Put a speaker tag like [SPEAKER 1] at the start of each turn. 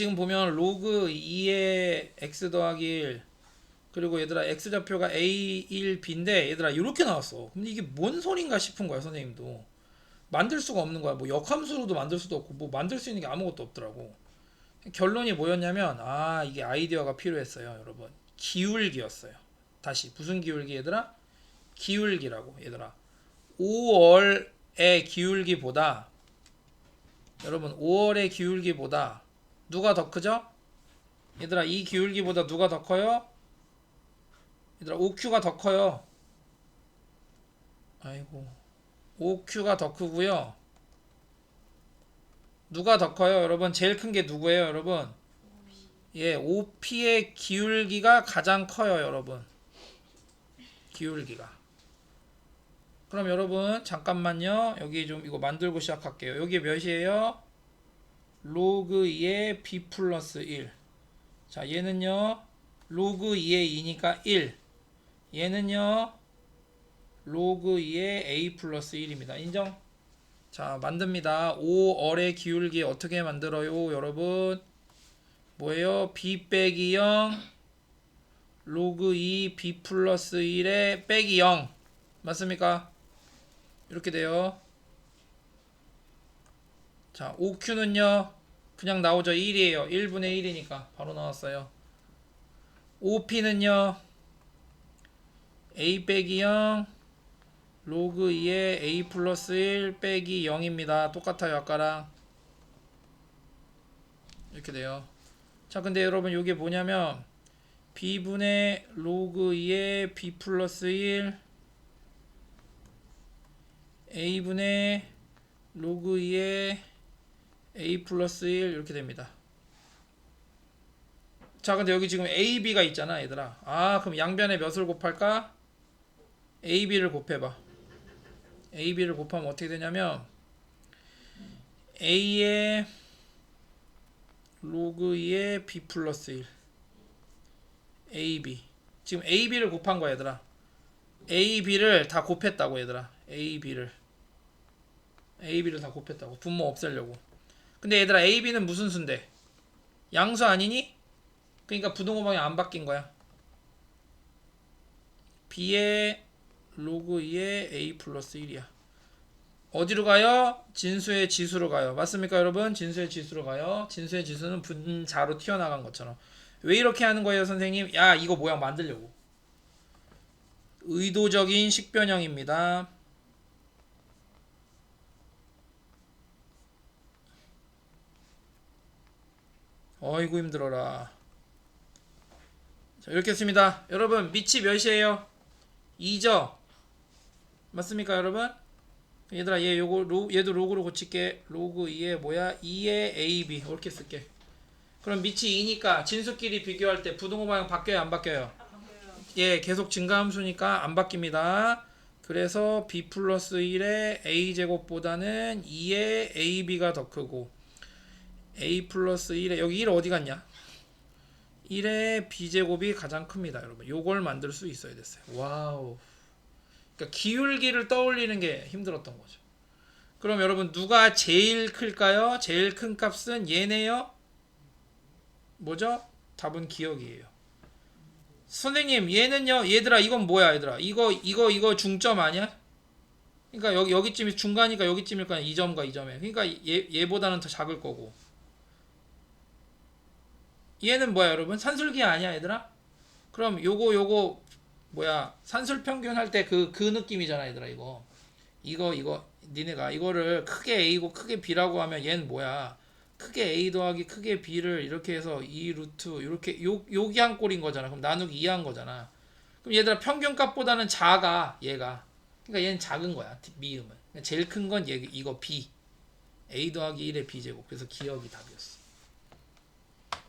[SPEAKER 1] 지금 보면 로그 2의 x 더하기 1 그리고 얘들아 x 좌표가 a1b인데 얘들아 이렇게 나왔어. 근데 이게 뭔 소린가 싶은 거야 선생님도. 만들 수가 없는 거야. 뭐 역함수로도 만들 수도 없고 뭐 만들 수 있는 게 아무것도 없더라고. 결론이 뭐였냐면 아 이게 아이디어가 필요했어요 여러분. 기울기였어요. 다시 무슨 기울기 얘들아? 기울기라고 얘들아. 5월의 기울기보다 여러분 5월의 기울기보다 누가 더 크죠? 얘들아 이 기울기보다 누가 더 커요? 얘들아 OQ가 더 커요. 아이고 OQ가 더 크고요. 누가 더 커요, 여러분? 제일 큰 게 누구예요, 여러분? 예, OP의 기울기가 가장 커요, 여러분. 기울기가. 그럼 여러분 잠깐만요. 여기 좀 이거 만들고 시작할게요. 여기 몇이에요? 로그 2의 b 플러스 1. 자, 얘는요. 로그 2의 2니까 1. 얘는요. 로그 2의 a 플러스 1입니다. 인정? 자, 만듭니다. 5얼의 기울기 어떻게 만들어요, 여러분? 뭐예요? b 빼기 0 로그 2 b 플러스 1의 빼기 0 맞습니까? 이렇게 돼요. 자, OQ는요. 그냥 나오죠. 1이에요. 1분의 1이니까 바로 나왔어요. OP는요. A 빼기 0 로그 2의 A 플러스 1 빼기 0입니다. 똑같아요. 아까랑. 이렇게 돼요. 자, 근데 여러분 이게 뭐냐면 B분의 로그 2의 B 플러스 1 A분의 로그 2의 A 플러스 1 이렇게 됩니다. 자, 근데 여기 지금 AB가 있잖아, 얘들아. 아, 그럼 양변에 몇을 곱할까? AB를 곱해봐. AB를 곱하면 어떻게 되냐면 A의 로그 2의 B 플러스 1 AB 지금 AB를 곱한 거야 얘들아 AB를 다 곱했다고 얘들아 AB를 AB를 다 곱했다고 분모 없애려고 근데 얘들아 AB는 무슨 수인데 양수 아니니? 그러니까 부등호 방향 안 바뀐 거야 B의 로그 2의 A 플러스 1이야 어디로 가요? 진수의 지수로 가요 맞습니까 여러분? 진수의 지수로 가요 진수의 지수는 분자로 튀어나간 것처럼 왜 이렇게 하는 거예요 선생님? 야 이거 모양 만들려고 의도적인 식변형입니다 어이구 힘들어라. 자 이렇게 했습니다. 여러분 밑이 몇이에요? 2죠? 맞습니까 여러분? 얘들아 얘 요거 로, 얘도 로그로 고칠게. 로그 2에 뭐야? 2의 AB 이렇게 쓸게. 그럼 밑이 2니까 진수끼리 비교할 때 부등호 방향 바뀌어요 안 바뀌어요? 예 계속 증가함수니까 안 바뀝니다. 그래서 B 플러스 1의 A제곱보다는 2의 AB가 더 크고 A 플러스 1의 여기 1 어디 갔냐 1의 B제곱이 가장 큽니다 여러분 요걸 만들 수 있어야 됐어요 와우 그러니까 기울기를 떠올리는 게 힘들었던 거죠. 그럼 여러분 누가 제일 클까요? 제일 큰 값은 얘네요. 뭐죠? 답은 기억이에요. 선생님 얘는요. 얘들아 이건 뭐야 얘들아 이거 이거 이거 중점 아니야? 그러니까 여기 여기쯤이 중간이니까 여기쯤일 거야 2점과 2점에. 그러니까 얘 얘보다는 더 작을 거고. 얘는 뭐야 여러분? 산술기 아니야 얘들아? 그럼 요거 요거 뭐야? 산술 평균 할때그그 느낌이잖아 얘들아 이거. 이거 이거 니네가 이거를 크게 A고 크게 B라고 하면 얘는 뭐야? 크게 A 더하기 크게 B를 이렇게 해서 2 루트 이렇게 요 여기 한 꼴인 거잖아. 그럼 나누기 2한 거잖아. 그럼 얘들아 평균값보다는 작아 얘가. 그러니까 얘는 작은 거야 미음은. 제일 큰 건 얘 이거 B. A 더하기 1의 B제곱. 그래서 기억이 답이었어